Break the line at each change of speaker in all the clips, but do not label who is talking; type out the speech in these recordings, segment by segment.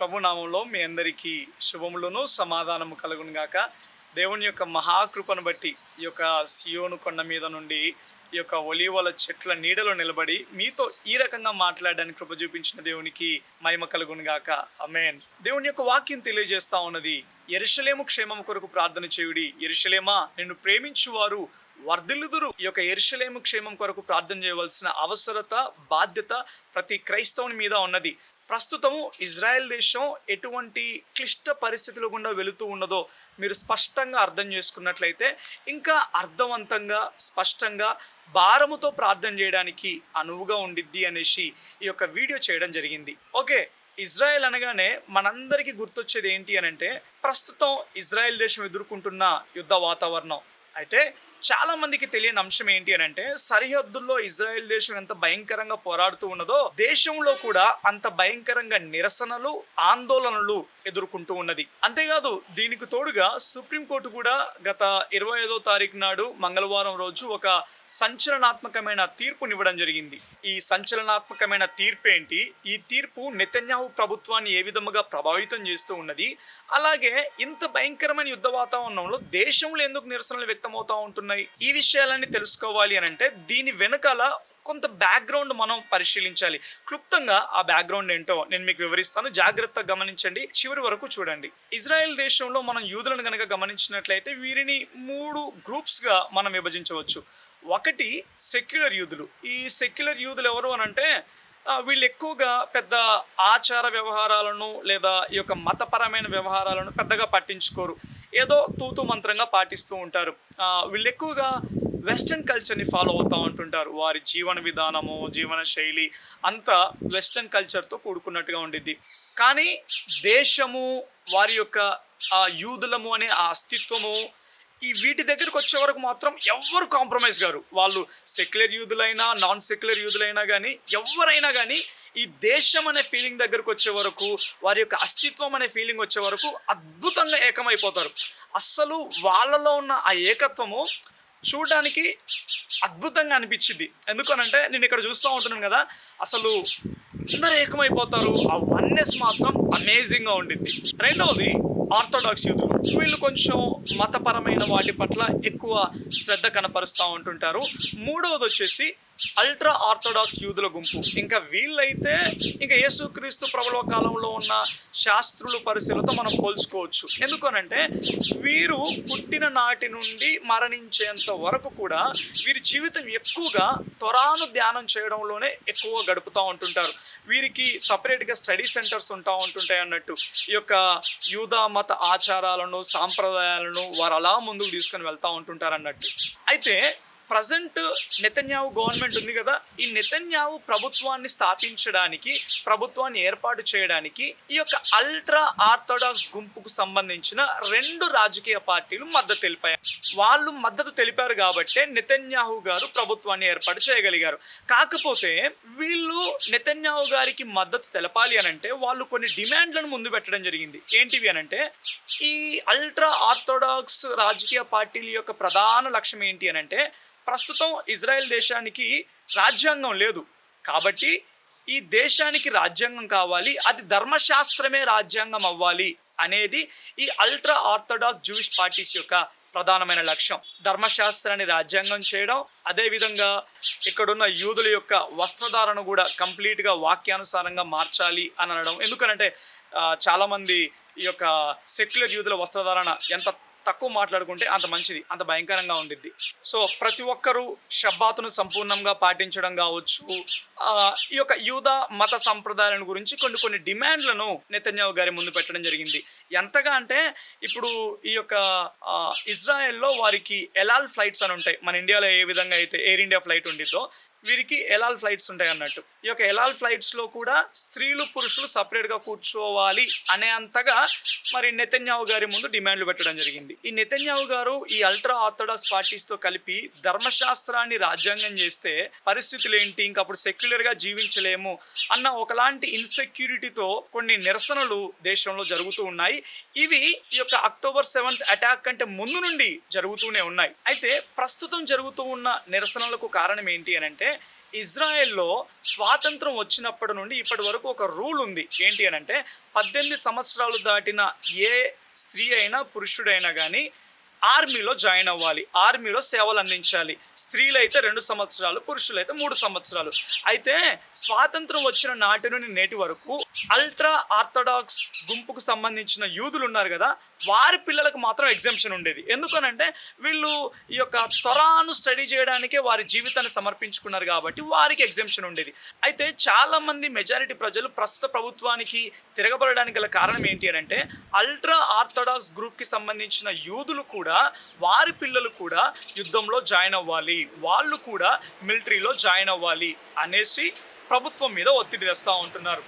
ప్రభునామంలో మీ అందరికీ శుభములను సమాధానము కలుగును గాక. దేవుని యొక్క మహాకృపను బట్టి ఈ యొక్క సియోను కొండ మీద నుండి ఈ యొక్క ఒలీవల చెట్ల నీడలో నిలబడి మీతో ఈ రకంగా మాట్లాడడానికి కృప చూపించిన దేవునికి మహిమ కలుగును గాక. అమేన్ దేవుని యొక్క వాక్యం తెలియజేస్తా ఉన్నది ఎరుషలేము క్షేమం కొరకు ప్రార్థన చేయుడి. ఎరుషలేమా నిన్ను ప్రేమించువారు వర్ధిల్లుదురు. ఈ యొక్క ఎరుషలేము క్షేమం కొరకు ప్రార్థన చేయవలసిన అవసరత బాధ్యత ప్రతి క్రైస్తవుని మీద ఉన్నది. ప్రస్తుతము ఇజ్రాయెల్ దేశం ఎటువంటి క్లిష్ట పరిస్థితుల గుండా వెళుతూ ఉన్నదో మీరు స్పష్టంగా అర్థం చేసుకున్నట్లయితే ఇంకా అర్థవంతంగా స్పష్టంగా భారముతో ప్రార్థన చేయడానికి అనువుగా ఉండిద్ది అనేసి ఈ యొక్క వీడియో చేయడం జరిగింది. ఓకే ఇజ్రాయెల్ అనగానే మనందరికీ గుర్తొచ్చేది ఏంటి అని అంటే ప్రస్తుతం ఇజ్రాయెల్ దేశం ఎదుర్కొంటున్న యుద్ధ వాతావరణం. అయితే చాలా మందికి తెలియని అంశం ఏంటి అని అంటే సరిహద్దుల్లో ఇజ్రాయెల్ దేశం ఎంత భయంకరంగా పోరాడుతూ ఉన్నదో దేశంలో కూడా అంత భయంకరంగా నిరసనలు ఆందోళనలు ఎదుర్కొంటూ ఉన్నది. అంతేకాదు దీనికి తోడుగా సుప్రీంకోర్టు కూడా గత ఇరవై ఐదో తారీఖు నాడు మంగళవారం రోజు ఒక సంచలనాత్మకమైన తీర్పునివ్వడం జరిగింది. ఈ సంచలనాత్మకమైన తీర్పు ఏంటి ఈ తీర్పు నెతన్యాహు ప్రభుత్వాన్ని ఏ విధముగా ప్రభావితం చేస్తూ ఉన్నది? అలాగే ఇంత భయంకరమైన యుద్ధ వాతావరణంలో దేశంలో ఎందుకు నిరసనలు వ్యక్తమవుతా ఉంటున్నాయి? ఈ విషయాలన్నీ తెలుసుకోవాలి అని అంటే దీని వెనకాల కొంత బ్యాక్గ్రౌండ్ మనం పరిశీలించాలి. క్లుప్తంగా ఆ బ్యాక్గ్రౌండ్ ఏంటో నేను మీకు వివరిస్తాను. జాగ్రత్తగా గమనించండి. చివరి వరకు చూడండి. ఇజ్రాయెల్ దేశంలో మనం యూదులను కనుక గమనించినట్లయితే వీరిని మూడు గ్రూప్స్గా మనం విభజించవచ్చు. ఒకటి సెక్యులర్ యూదులు. ఈ సెక్యులర్ యూదులు ఎవరు అని అంటే వీళ్ళు ఎక్కువగా పెద్ద ఆచార వ్యవహారాలను లేదా ఈ యొక్క మతపరమైన వ్యవహారాలను పెద్దగా పట్టించుకోరు. ఏదో తూతు మంత్రంగా పాటిస్తూ ఉంటారు. వీళ్ళు ఎక్కువగా వెస్ట్రన్ కల్చర్ని ఫాలో అవుతూ ఉంటుంటారు. వారి జీవన విధానము జీవన శైలి అంతా వెస్ట్రన్ కల్చర్తో కూడుకున్నట్టుగా ఉండిద్ది. కానీ దేశము వారి యొక్క ఆ యూదులము అనే ఆ అస్తిత్వము ఈ వీటి దగ్గరకు వచ్చే వరకు మాత్రం ఎవ్వరు కాంప్రమైజ్ గారు వాళ్ళు సెక్యులర్ యూదులైనా నాన్ సెక్యులర్ యూదులైనా కానీ ఎవరైనా కానీ ఈ దేశం అనే ఫీలింగ్ దగ్గరకు వచ్చే వరకు వారి యొక్క అస్తిత్వం అనే ఫీలింగ్ వచ్చే వరకు అద్భుతంగా ఏకమైపోతారు. అస్సలు వాళ్ళలో ఉన్న ఆ ఏకత్వము చూడడానికి అద్భుతంగా అనిపించింది. ఎందుకనంటే నేను ఇక్కడ చూస్తూ ఉంటున్నాను కదా అసలు అందరు ఏకమైపోతారు. ఆ వన్నెస్ మాత్రం అమేజింగ్గా ఉండింది రెండవది ఆర్థోడాక్స్ యూదులు వీళ్ళు కొంచెం మతపరమైన వాటి పట్ల ఎక్కువ శ్రద్ధ కనపరుస్తూ ఉంటుంటారు. మూడవది వచ్చేసి అల్ట్రా ఆర్థోడాక్స్ యూదుల గుంపు. ఇంకా వీళ్ళైతే ఇంకా యేసుక్రీస్తు ప్రభుల కాలంలో ఉన్న శాస్త్రుల పరిశీలతో మనం పోల్చుకోవచ్చు. ఎందుకనంటే వీరు పుట్టిన నాటి నుండి మరణించేంత వరకు కూడా వీరి జీవితం ఎక్కువగా త్వరాను ధ్యానం చేయడంలోనే ఎక్కువ గడుపుతూ ఉంటుంటారు. వీరికి సపరేట్గా స్టడీ సెంటర్స్ ఉంటా ఉంటుంటాయి అన్నట్టు. ఈ యొక్క యూదా మత ఆచారాలను సాంప్రదాయాలను వారు అలా ముందుకు తీసుకొని వెళ్తూ ఉంటుంటారు అన్నట్టు అయితే ప్రజెంట్ నెతన్యావు గవర్నమెంట్ ఉంది కదా ఈ నెతన్యావు ప్రభుత్వాన్ని స్థాపించడానికి ప్రభుత్వాన్ని ఏర్పాటు చేయడానికి ఈ యొక్క అల్ట్రా ఆర్థోడాక్స్ గుంపుకు సంబంధించిన రెండు రాజకీయ పార్టీలు మద్దతు తెలిపాయి. వాళ్ళు మద్దతు తెలిపారు కాబట్టే నెతన్యాహు గారు ప్రభుత్వాన్ని ఏర్పాటు చేయగలిగారు. కాకపోతే వీళ్ళు నెతన్యాహు గారికి మద్దతు తెలపాలి అని అంటే వాళ్ళు కొన్ని డిమాండ్లను ముందు పెట్టడం జరిగింది. ఏంటివి అని అంటే ఈ అల్ట్రా ఆర్థోడాక్స్ రాజకీయ పార్టీల యొక్క ప్రధాన లక్ష్యం ఏంటి అని అంటే ప్రస్తుతం ఇజ్రాయెల్ దేశానికి రాజ్యాంగం లేదు. కాబట్టి ఈ దేశానికి రాజ్యాంగం కావాలి అది ధర్మశాస్త్రమే రాజ్యాంగం అవ్వాలి అనేది ఈ అల్ట్రా ఆర్థడాక్స్ జూయిష్ పార్టీస్ యొక్క ప్రధానమైన లక్ష్యం. ధర్మశాస్త్రాన్ని రాజ్యాంగం చేయడం అదేవిధంగా ఇక్కడున్న యూదుల యొక్క వస్త్రధారణ కూడా కంప్లీట్గా వాక్యానుసారంగా మార్చాలి అని అనడం. ఎందుకనంటే చాలామంది ఈ యొక్క సెక్యులర్ యూదుల వస్త్రధారణ ఎంత తక్కువ మాట్లాడుకుంటే అంత మంచిది అంత భయంకరంగా ఉండిద్ది. సో ప్రతి ఒక్కరూ షబ్బాతును సంపూర్ణంగా పాటించడం కావచ్చు. ఈ యొక్క యూద మత సంప్రదాయాలను గురించి కొన్ని కొన్ని డిమాండ్లను నెతన్యావు గారి ముందు పెట్టడం జరిగింది. ఎంతగా అంటే ఇప్పుడు ఈ యొక్క ఇజ్రాయెల్లో వారికి ఎలాల్ ఫ్లైట్స్ అని ఉంటాయి. మన ఇండియాలో ఏ విధంగా అయితే ఎయిర్ ఇండియా ఫ్లైట్ ఉండిద్దో వీరికి ఎలాల్ ఫ్లైట్స్ ఉంటాయి అన్నట్టు. ఈ యొక్క ఎలాల్ ఫ్లైట్స్లో కూడా స్త్రీలు పురుషులు సపరేట్గా కూర్చోవాలి అనే అంతగా మరి నెతన్యాహు గారి ముందు డిమాండ్లు పెట్టడం జరిగింది. ఈ నెతన్యాహు గారు ఈ అల్ట్రా ఆర్థడాక్స్ పార్టీస్తో కలిపి ధర్మశాస్త్రాన్ని రాజ్యాంగం చేస్తే పరిస్థితులు ఏంటి ఇంకా అప్పుడు సెక్యులర్గా జీవించలేము అన్న ఒకలాంటి ఇన్సెక్యూరిటీతో కొన్ని నిరసనలు దేశంలో జరుగుతూ ఉన్నాయి. ఇవి ఈ యొక్క అక్టోబర్ సెవెంత్ అటాక్ కంటే ముందు నుండి జరుగుతూనే ఉన్నాయి. అయితే ప్రస్తుతం జరుగుతూ ఉన్న నిరసనలకు కారణం ఏంటి అని అంటే ఇజ్రాయెల్లో స్వాతంత్రం వచ్చినప్పటి నుండి ఇప్పటి వరకు ఒక రూల్ ఉంది. ఏంటి అని అంటే పద్దెనిమిది సంవత్సరాలు దాటిన ఏ స్త్రీ అయినా పురుషుడైనా కానీ ఆర్మీలో జాయిన్ అవ్వాలి. ఆర్మీలో సేవలు అందించాలి. స్త్రీలు అయితే రెండు సంవత్సరాలు పురుషులైతే మూడు సంవత్సరాలు. అయితే స్వాతంత్రం వచ్చిన నాటి నుండి నేటి వరకు అల్ట్రా ఆర్థడాక్స్ గుంపుకు సంబంధించిన యూదులు ఉన్నారు కదా వారి పిల్లలకు మాత్రం ఎగ్జామ్షన్ ఉండేది. ఎందుకనంటే వీళ్ళు ఈ యొక్క త్వరాను స్టడీ చేయడానికే వారి జీవితాన్ని సమర్పించుకున్నారు కాబట్టి వారికి ఎగ్జామ్షన్ ఉండేది. అయితే చాలా మంది మెజారిటీ ప్రజలు ప్రస్తుత ప్రభుత్వానికి తిరగబడడానికి గల కారణం ఏంటి అని అంటే అల్ట్రా ఆర్థడాక్స్ గ్రూప్కి సంబంధించిన యూదులు కూడా వారి పిల్లలు కూడా యుద్ధంలో జాయిన్ అవ్వాలి. వాళ్ళు కూడా మిలిటరీలో జాయిన్ అవ్వాలి అనేసి ప్రభుత్వం మీద ఒత్తిడి తెస్తూ ఉంటున్నారు.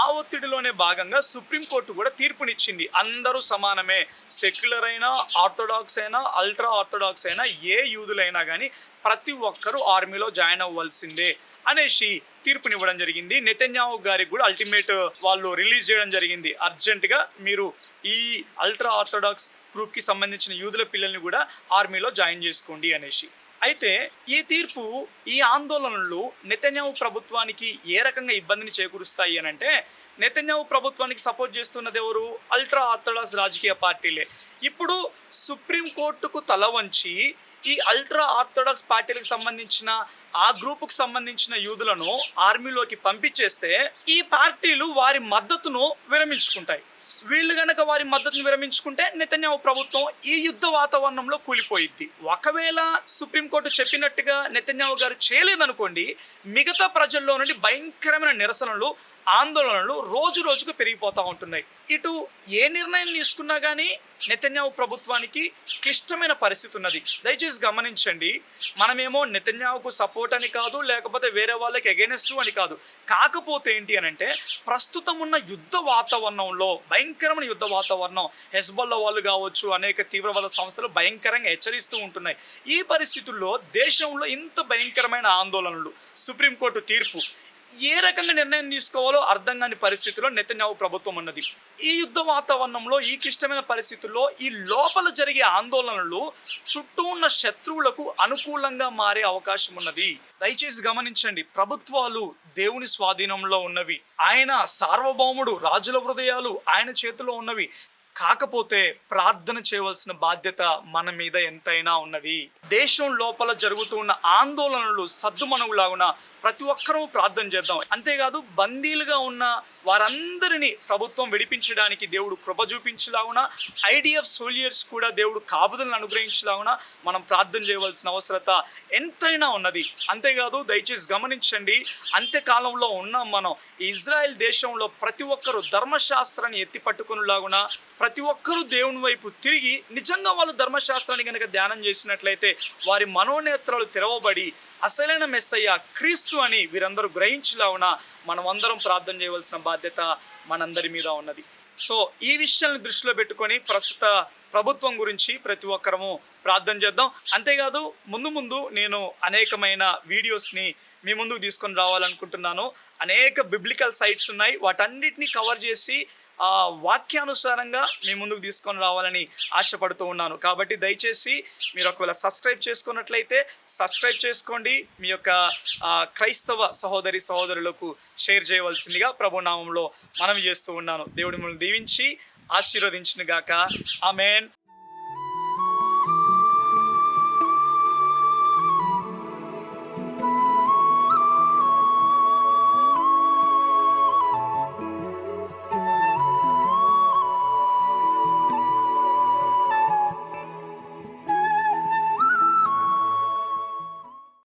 ఆ ఒత్తిడిలోనే భాగంగా సుప్రీంకోర్టు కూడా తీర్పునిచ్చింది. అందరూ సమానమే. సెక్యులర్ అయినా ఆర్థోడాక్స్ అయినా అల్ట్రా ఆర్థోడాక్స్ అయినా ఏ యూదులైనా కానీ ప్రతి ఒక్కరూ ఆర్మీలో జాయిన్ అవ్వాల్సిందే అనేసి తీర్పునివ్వడం జరిగింది. నెతన్యాహు గారికి కూడా అల్టిమేట్ వాళ్ళు రిలీజ్ చేయడం జరిగింది. అర్జెంటుగా మీరు ఈ అల్ట్రా ఆర్థోడాక్స్ గ్రూప్కి సంబంధించిన యూదుల పిల్లల్ని కూడా ఆర్మీలో జాయిన్ చేసుకోండి అనేసి. అయితే ఈ తీర్పు ఈ ఆందోళనలు నెతన్యావు ప్రభుత్వానికి ఏ రకంగా ఇబ్బందిని చేకూరుస్తాయి అని అంటే నెతన్యావు ప్రభుత్వానికి సపోర్ట్ చేస్తున్నది ఎవరు? అల్ట్రా ఆర్థడాక్స్ రాజకీయ పార్టీలే. ఇప్పుడు సుప్రీంకోర్టుకు తల వంచి ఈ అల్ట్రా ఆర్థడాక్స్ పార్టీలకు సంబంధించిన ఆ గ్రూపుకు సంబంధించిన యూదులను ఆర్మీలోకి పంపించేస్తే ఈ పార్టీలు వారి మద్దతును విరమించుకుంటాయి. వీళ్ళు గనక వారి మద్దతును విరమించుకుంటే నెతన్యాహు ప్రభుత్వం ఈ యుద్ధ వాతావరణంలో కూలిపోయిద్ది. ఒకవేళ సుప్రీంకోర్టు చెప్పినట్టుగా నెతన్యాహు గారు చేయలేదనుకోండి మిగతా ప్రజల్లో నుండి భయంకరమైన నిరసనలు ఆందోళనలు రోజు రోజుకు పెరిగిపోతూ ఉంటున్నాయి. ఇటు ఏ నిర్ణయం తీసుకున్నా కానీ నెతన్యావు ప్రభుత్వానికి క్లిష్టమైన పరిస్థితి ఉన్నది. దయచేసి గమనించండి మనమేమో నెతన్యావుకు సపోర్ట్ అని కాదు లేకపోతే వేరే వాళ్ళకి అగేనెస్ట్ అని కాదు. కాకపోతే ఏంటి అని అంటే ప్రస్తుతం ఉన్న యుద్ధ వాతావరణంలో భయంకరమైన యుద్ధ వాతావరణం హెస్బల్లా వాళ్ళు కావచ్చు అనేక తీవ్రవాద సంస్థలు భయంకరంగా హెచ్చరిస్తూ ఉంటున్నాయి. ఈ పరిస్థితుల్లో దేశంలో ఇంత భయంకరమైన ఆందోళనలు సుప్రీంకోర్టు తీర్పు ఏ రకంగా నిర్ణయం తీసుకోవాలో అర్థం కాని పరిస్థితిలో నెతన్యావు ప్రభుత్వం ఉన్నది. ఈ యుద్ధ వాతావరణంలో ఈ క్లిష్టమైన పరిస్థితుల్లో ఈ లోపల జరిగే ఆందోళనలు చుట్టూ ఉన్న శత్రువులకు అనుకూలంగా మారే అవకాశం ఉన్నది. దయచేసి గమనించండి ప్రభుత్వాలు దేవుని స్వాధీనంలో ఉన్నవి. ఆయన సార్వభౌముడు రాజుల హృదయాలు ఆయన చేతిలో ఉన్నవి. కాకపోతే ప్రార్థన చేయవలసిన బాధ్యత మన మీద ఎంతైనా ఉన్నది. దేశం లోపల జరుగుతున్న ఆందోళనలు సద్దుమణుగులాగున ప్రతి ఒక్కరూ ప్రార్థన చేద్దాం. అంతేకాదు బందీలుగా ఉన్న వారందరినీ ప్రభుత్వం విడిపించడానికి దేవుడు కృప చూపించలాగున ఐడిఎఫ్ సోలియర్స్ కూడా దేవుడు కాపుదలను అనుగ్రహించలాగున మనం ప్రార్థన చేయవలసిన అవసరత ఎంతైనా ఉన్నది. అంతేకాదు దయచేసి గమనించండి అంత్యకాలంలో ఉన్నాం మనం. ఇజ్రాయెల్ దేశంలో ప్రతి ఒక్కరూ ధర్మశాస్త్రాన్ని ఎత్తి పట్టుకునేలాగున ప్రతి ఒక్కరూ దేవుని వైపు తిరిగి నిజంగా వాళ్ళు ధర్మశాస్త్రాన్ని కనుక ధ్యానం చేసినట్లయితే వారి మనోనేత్రాలు తెరవబడి అసలైన మెస్సయ్య క్రీస్తు అని వీరందరూ గ్రహించులాగున మనం అందరం ప్రార్థన చేయవలసిన బాధ్యత మనందరి మీద ఉన్నది. సో ఈ విషయాలను దృష్టిలో పెట్టుకొని ప్రస్తుత ప్రభుత్వం గురించి ప్రతి ఒక్కరము ప్రార్థన చేద్దాం. అంతేకాదు ముందు ముందు నేను అనేకమైన వీడియోస్ని మీ ముందుకు తీసుకొని రావాలనుకుంటున్నాను. అనేక బిబ్లికల్ సైట్స్ ఉన్నాయి. వాటన్నిటిని కవర్ చేసి ఆ వాక్యానుసారంగా మీ ముందుకు తీసుకొని రావాలని ఆశపడుతూ ఉన్నాను. కాబట్టి దయచేసి మీరు ఒకవేళ సబ్స్క్రైబ్ చేసుకున్నట్లయితే సబ్స్క్రైబ్ చేసుకోండి. మీ యొక్క క్రైస్తవ సహోదరి సహోదరులకు షేర్ చేయవలసిందిగా ప్రభునామంలో మనవి చేస్తూ ఉన్నాను. దేవుడి మిమ్మల్ని దీవించి ఆశీర్వదించిన గాక ఆమెన్.